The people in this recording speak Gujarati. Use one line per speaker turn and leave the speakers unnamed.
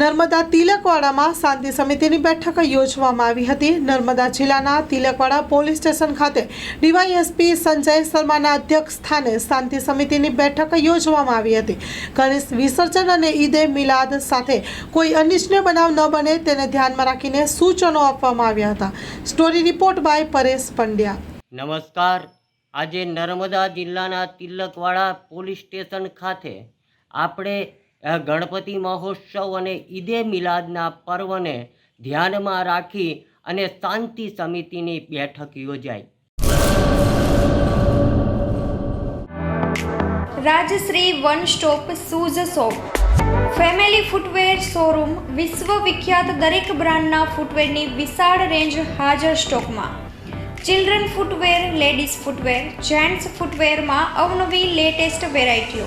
નર્મદા તિલકવાડામાં શાંતિ સમિતિની બેઠક યોજવામાં આવી હતી. નર્મદા જિલ્લાના તિલકવાડા પોલીસ સ્ટેશન ખાતે ડીવાયએસપી સંજય શર્માના અધ્યક્ષ સ્થાને શાંતિ સમિતિની બેઠક યોજવામાં આવી હતી. ગણેશ વિસર્જન અને ઈદે મિલાદ સાથે કોઈ અનિચ્છનીય બનાવ ન બને તેને ધ્યાનમાં રાખીને સૂચનો આપવામાં આવ્યા હતા. Story report by Paresh Pandya.
નમસ્કાર. આજે નર્મદા જિલ્લાના તિલકવાડા પોલીસ સ્ટેશન ખાતે આપણે ગણપતિ મહોત્સવ અને ઈદે મિલાદના પર્વને ધ્યાનમાં રાખી અને શાંતિ સમિતિની બેઠક યોજાઈ.
Rajshree one stop shoes shop. Family footwear showroom વિશ્વ વિખ્યાત દરેક બ્રાન્ડના ફૂટવેરની વિશાળ રેન્જ હાજર સ્ટોકમાં. Children footwear, ladies footwear, gents ફૂટવેરમાં અવનવી લેટેસ્ટ વેરાયટીઓ.